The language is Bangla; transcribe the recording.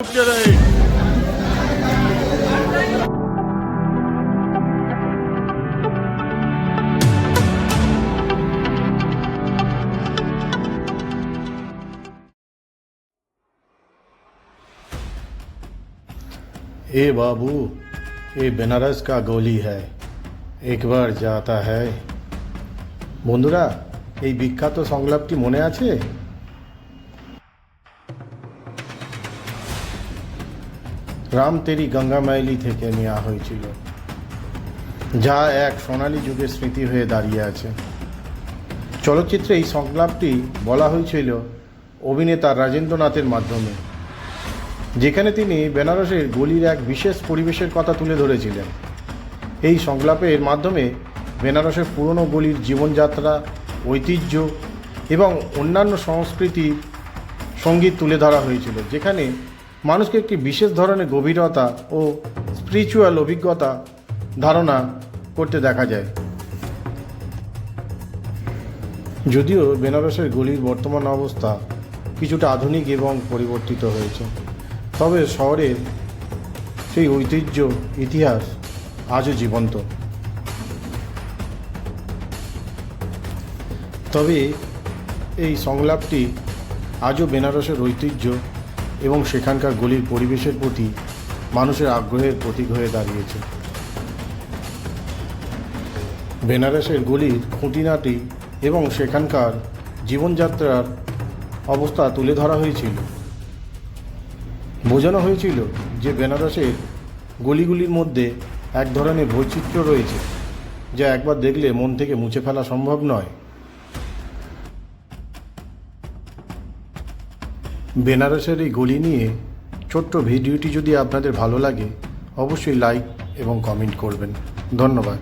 रुक रहे ए बाबू ये बनारस का गली है एक बार जाता है বন্ধুরা এই বিখ্যাত সংলাপটি মনে আছে রাম তেরি গঙ্গা মাইলি থেকে নেওয়া হয়েছিল, যা এক সোনালী যুগের স্মৃতি হয়ে দাঁড়িয়ে আছে। চলচ্চিত্রে এই সংলাপটি বলা হয়েছিল অভিনেতা রাজেন্দ্রনাথের মাধ্যমে, যেখানে তিনি বেনারসের গলির এক বিশেষ পরিবেশের কথা তুলে ধরেছিলেন। এই সংলাপের মাধ্যমে বেনারসের পুরনো গলির জীবনযাত্রা, ঐতিহ্য এবং অন্যান্য সংস্কৃতি সংগীত তুলে ধরা হয়েছিল, যেখানে মানুষকে একটি বিশেষ ধরনের গভীরতা ও স্পিরিচুয়াল অভিজ্ঞতা ধারণা করতে দেখা যায়। যদিও বেনারসের গলির বর্তমান অবস্থা কিছুটা আধুনিক এবং পরিবর্তিত হয়েছে, তবে শহরের সেই ঐতিহ্য, ইতিহাস আজও জীবন্ত। তবে এই সংলাপটি আজও বেনারসের ঐতিহ্য এবং সেখানকার গলির পরিবেশের প্রতি মানুষের আগ্রহের প্রতীক হয়ে দাঁড়িয়েছে। বেনারসের গলির খুঁটিনাটি এবং সেখানকার জীবনযাত্রার অবস্থা তুলে ধরা হয়েছিল। বোঝানো হয়েছিল যে বেনারসের গলিগুলির মধ্যে এক ধরনের বৈচিত্র্য রয়েছে, যা একবার দেখলে মন থেকে মুছে ফেলা সম্ভব নয়। বেনারসের এই গলি নিয়ে ছোট্ট ভিডিওটি যদি আপনাদের ভালো লাগে, অবশ্যই লাইক এবং কমেন্ট করবেন। ধন্যবাদ।